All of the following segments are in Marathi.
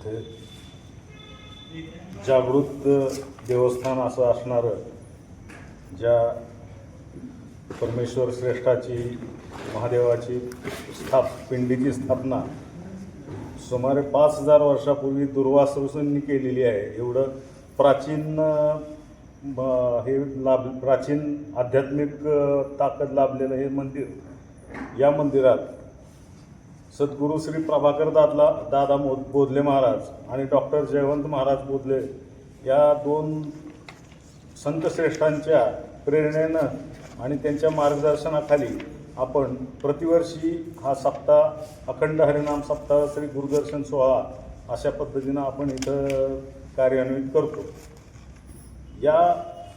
इथे जागृत देवस्थान असं असणारं ज्या परमेश्वर श्रेष्ठाची महादेवाची स्थाप पिंडीची स्थापना सुमारे पाच हजार वर्षापूर्वी दुर्वासरूंनी केलेली आहे. एवढं प्राचीन हे लाभ प्राचीन आध्यात्मिक ताकद लाभलेलं हे मंदिर या मंदिरात सद्गुरू श्री प्रभाकर दादला दादा मो बोधले महाराज आणि डॉक्टर जयवंत महाराज बोधले या दोन संतश्रेष्ठांच्या प्रेरणेनं आणि त्यांच्या मार्गदर्शनाखाली आपण प्रतिवर्षी हा सप्ताह अखंड हरिनाम सप्ताह श्री गुरुदर्शन सोहळा अशा पद्धतीनं आपण इथं कार्यान्वित करतो. या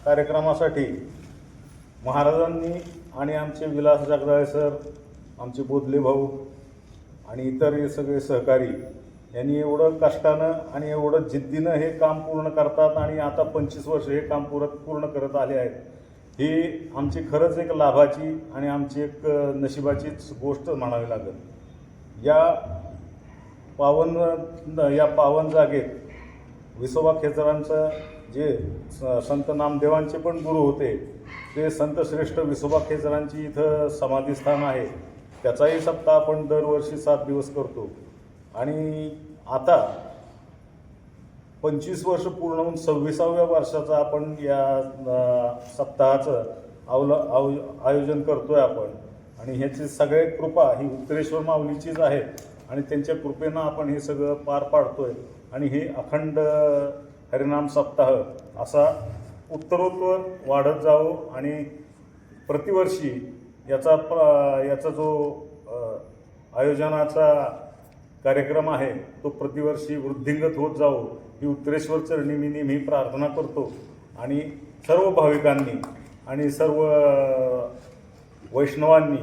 कार्यक्रमासाठी महाराजांनी आणि आमचे विलास जगदाळे सर आमचे बोधले भाऊ आणि इतर हे सगळे सहकारी यांनी एवढं कष्टानं आणि एवढं जिद्दीनं हे काम पूर्ण करतात आणि आता पंचवीस वर्ष हे काम पूर्ण पूर्ण करत आले आहेत ही आमची खरंच एक लाभाची आणि आमची एक नशिबाचीच गोष्ट म्हणावी लागेल. या पावन या पावन जागेत विसोबा खेचरांचं जे स- संत नामदेवांचे पण गुरु होते ते संतश्रेष्ठ विसोबा खेचरांची इथं समाधीस्थान आहे. त्याचाही सप्ताह आपण दरवर्षी सात दिवस करतो. आणि आता पंचवीस वर्ष पूर्ण होऊन सव्वीसाव्या वर्षाचं आपण या सप्ताहाचं अवल आव आयोजन करतोय आपण. आणि ह्याची सगळे कृपा ही उत्तरेश्वर माऊलीचीच आहे. आणि त्यांच्या कृपेनं आपण हे सगळं पार पाडतोय. आणि हे अखंड हरिनाम सप्ताह असा उत्तरोत्तर वाढत जावो. आणि प्रतिवर्षी याचा प- याचा जो आयोजनाचा कार्यक्रम आहे तो प्रतिवर्षी वृद्धिंगत होत जावो ही उत्तरेश्वर चरणी मी नेहमी प्रार्थना करतो. आणि सर्व भाविकांनी आणि सर्व वैष्णवांनी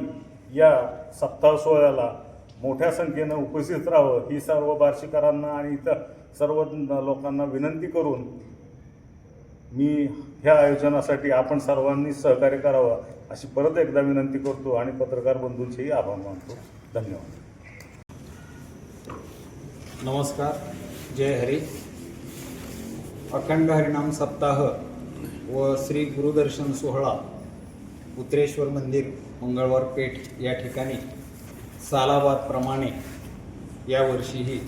या सप्ताह सोहळ्याला मोठ्या संख्येनं उपस्थित राहावं ही सर्व बार्शीकरांना आणि इतर सर्व लोकांना विनंती करून मी ह्या आयोजनासाठी आपण सर्वांनी सहकार्य करावं. अशी परत एकदा विनंती करतो आणि पत्रकार बंधूंचेही आभार मानतो. धन्यवाद. नमस्कार. जय हरी. अखंड हरिनाम सप्ताह व श्री गुरुदर्शन सोहळा उत्तरेश्वर मंदिर मंगळवार पेठ या ठिकाणी सालाबादप्रमाणे यावर्षीही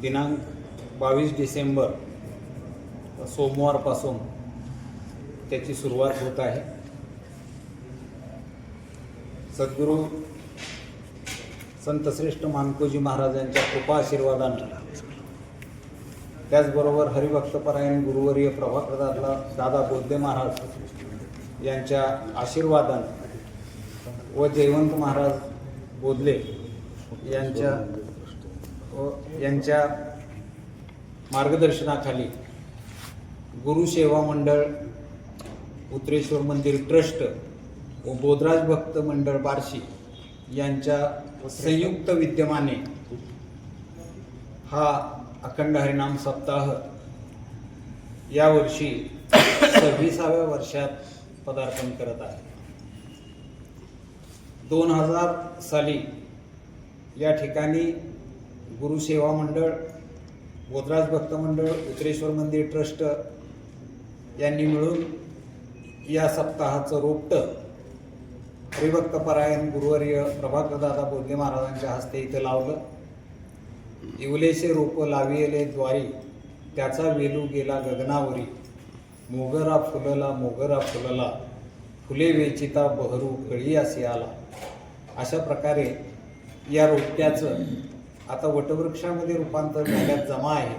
दिनांक बावीस डिसेंबर सोमवारपासून त्याची सुरुवात होत आहे. सद्गुरू संतश्रेष्ठ मानकोजी महाराजांच्या कृपा आशीर्वादानं त्याचबरोबर हरिभक्तपरायण गुरुवर्य प्रभाकर दादा दादा बोद्धे महाराज यांच्या आशीर्वादानं व जयवंत महाराज बोधले यांच्या व यांच्या मार्गदर्शनाखाली गुरुसेवा मंडळ उत्तरेश्वर मंदिर ट्रस्ट व बोधराज भक्त मंडळ बार्शी यांच्या संयुक्त विद्यमाने हा अखंड हरिनाम सप्ताह यावर्षी सव्वीसाव्या वर्षात पदार्पण करत आहे. दोन हजार साली या ठिकाणी गुरुसेवा मंडळ गोदराज भक्त मंडळ उत्रेश्वर मंदिर ट्रस्ट यांनी मिळून या सप्ताहाचं रोपटं हरिभक्तपरायण गुरुवर्य प्रभाकरदादा बोधले महाराजांच्या हस्ते इथं लावलं. इवलेशे रोप लाविले द्वारी त्याचा वेलू गेला गगनावरी. मोगरा फुलला मोगरा फुलला फुले वेचिता बहरू कळी असे आला. अशा प्रकारे या रोपट्याचं आता वटवृक्षामध्ये रूपांतर झाल्यात जमा आहे.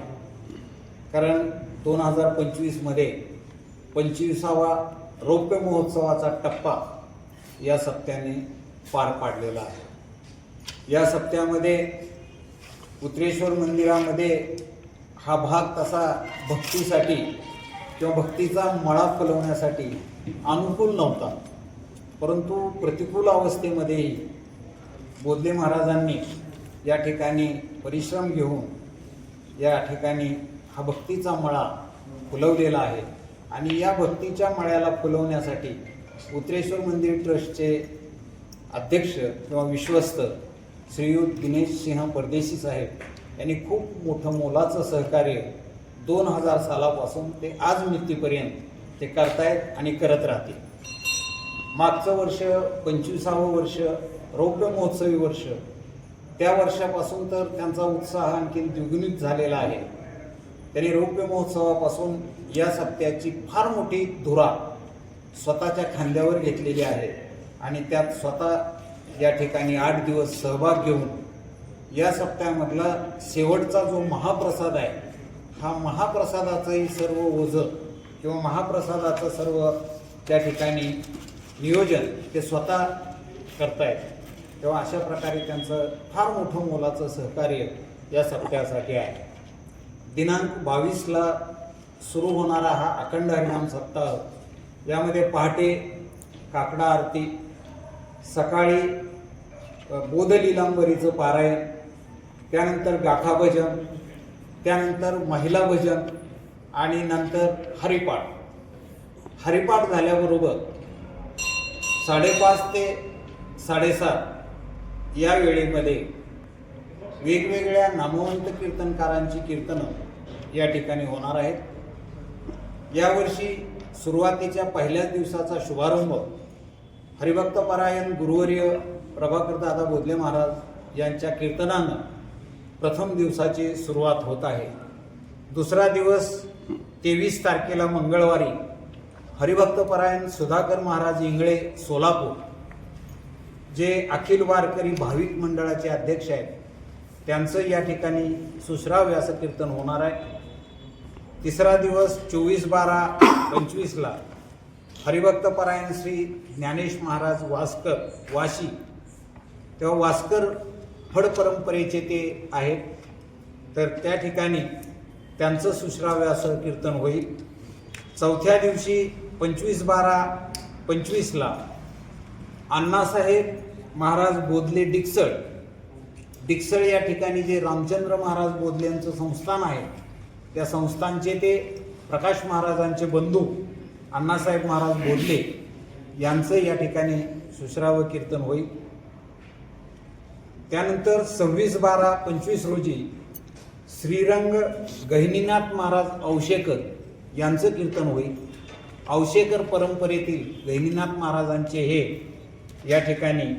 कारण दोन हजार पंचवीसमध्ये पंचवीसावा रौप्य महोत्सवाचा टप्पा या सप्त्याने पार पाडलेला आहे. या सप्त्यामध्ये उत्तरेश्वर मंदिरामध्ये हा भाग तसा भक्तीसाठी किंवा भक्तीचा मळा फुलवण्यासाठी अनुकूल नव्हता. परंतु प्रतिकूल अवस्थेमध्येही बोधले महाराजांनी या ठिकाणी परिश्रम घेऊन या ठिकाणी हा भक्तीचा मळा फुलवलेला आहे. आणि या भक्तीच्या मळ्याला फुलवण्यासाठी उत्तरेश्वर मंदिर ट्रस्टचे अध्यक्ष किंवा विश्वस्त श्रीयुत दिनेश सिंह परदेशी साहेब यांनी खूप मोठं मोलाचं सहकार्य दोन हजार सालापासून ते आज मृत्यूपर्यंत ते करतायत आणि करत राहतील. मागचं वर्ष पंचवीसावं वर्ष रौप्य महोत्सवी वर्ष त्या वर्षापासून तर त्यांचा उत्साह आणखी द्विगुणित झालेला आहे. त्यांनी रौप्य महोत्सवापासून या सप्त्याची फार मोठी धुरा स्वतःच्या खांद्यावर घेतलेली आहे. आणि त्यात स्वतः या ठिकाणी आठ दिवस सहभाग घेऊन या सप्त्यामधला शेवटचा जो महाप्रसाद आहे हा महाप्रसादाचंही सर्व ओझं किंवा महाप्रसादाचं सर्व त्या ठिकाणी नियोजन ते स्वतः करतायत. तेव्हा अशा प्रकारे त्यांचं फार मोठं मोलाचं सहकार्य या सप्त्यासाठी आहे. दिनांक बावीसला सुरू होणारा हा अखंड हरिणाम सप्ताह यामध्ये पहाटे काकडा आरती सकाळी अ, बोधलीलांबरीचं पारायण त्यानंतर गाथा भजन त्यानंतर महिला भजन आणि नंतर हरिपाठ. हरिपाठ झाल्याबरोबर साडेपाच ते साडेसात या वेळेमध्ये वेगवेगळ्या नामवंत कीर्तनकारांची कीर्तनं या ठिकाणी होणार आहेत. यावर्षी सुरुवातीच्या पहिल्याच दिवसाचा शुभारंभ हरिभक्तपरायण गुरुवर्य प्रभाकर दादा बोधले महाराज यांच्या कीर्तनानं प्रथम दिवसाची सुरुवात होत आहे. दुसरा दिवस तेवीस तारखेला मंगळवारी हरिभक्तपरायण सुधाकर महाराज इंगळे सोलापूर जे अखिल वारकरी भाविक मंडळाचे अध्यक्ष आहेत त्यांचं या ठिकाणी सुश्राव व्यासकीर्तन होणार आहे. तिसरा दिवस चोवीस बारा पंचवीसला हरिभक्तपरायण श्री ज्ञानेश महाराज वास्कर वाशी. तेव्हा वास्कर फड परंपरेचे ते आहेत. तर त्या ठिकाणी त्यांचं सुश्राव्यास कीर्तन होईल. चौथ्या दिवशी पंचवीस बारा पंचवीसला अण्णासाहेब महाराज बोधले डिक्सळ. डिक्सळ या ठिकाणी जे रामचंद्र महाराज बोधले यांचं संस्थान आहे त्या संस्थांचे ते प्रकाश महाराजांचे बंधू अण्णासाहेब महाराज बोधले यांचं या ठिकाणी सुश्राव कीर्तन होईल. त्यानंतर सव्वीस बारा पंचवीस रोजी श्रीरंग गहिनीनाथ महाराज औशेकर यांचं कीर्तन होईल. औशेकर परंपरेतील गहिनीनाथ महाराजांचे हे या ठिकाणी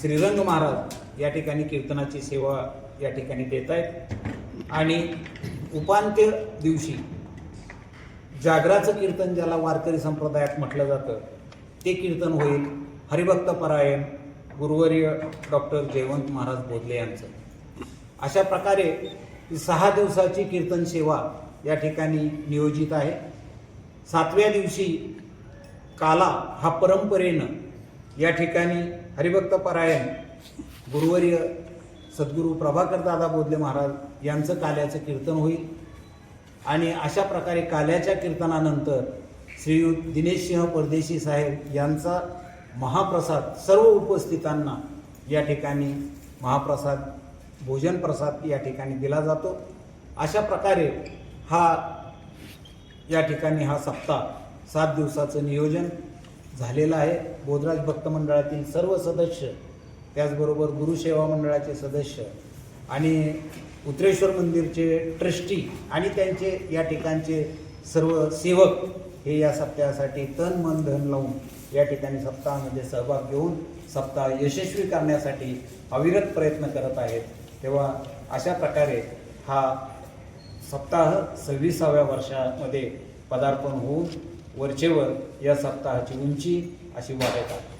श्रीरंग महाराज या ठिकाणी कीर्तनाची सेवा या ठिकाणी देत आहेत आणि उपांत्य दिवशी जागराचं कीर्तन ज्याला वारकरी संप्रदायात म्हटलं जातं ते कीर्तन होईल हरिभक्त परायण गुरुवर्य डॉक्टर जयवंत महाराज बोधले यांचं. अशा प्रकारे सहा दिवसाची कीर्तन सेवा या ठिकाणी नियोजित आहे. सातव्या दिवशी काला हा परंपरेनं या ठिकाणी हरिभक्त परायण गुरुवर्य सद्गुरू प्रभाकर दादा बोधले महाराज यांचं काल्याचं कीर्तन होईल. आणि अशा प्रकारे काल्याच्या कीर्तनानंतर श्रीयुत दिनेश सिंह परदेशी साहेब यांचा महाप्रसाद सर्व उपस्थितांना या ठिकाणी महाप्रसाद भोजन प्रसाद या ठिकाणी दिला जातो. अशा प्रकारे हा या ठिकाणी हा सप्ताह सात दिवसाचं नियोजन झालेलं आहे. बोधराज भक्त मंडळातील सर्व सदस्य त्याचबरोबर गुरुसेवा मंडळाचे सदस्य आणि उत्रेश्वर मंदिरचे ट्रस्टी आणि त्यांचे या ठिकाणचे सर्व सेवक हे या सप्ताहासाठी तन मन धन लावून या ठिकाणी सप्ताहामध्ये सहभाग घेऊन सप्ताह यशस्वी करण्यासाठी अविरत प्रयत्न करत आहेत. तेव्हा अशा प्रकारे हा सप्ताह सव्वीसाव्या वर्षामध्ये पदार्पण होऊन वरचेवर या सप्ताहाची उंची अशी वाढत आहे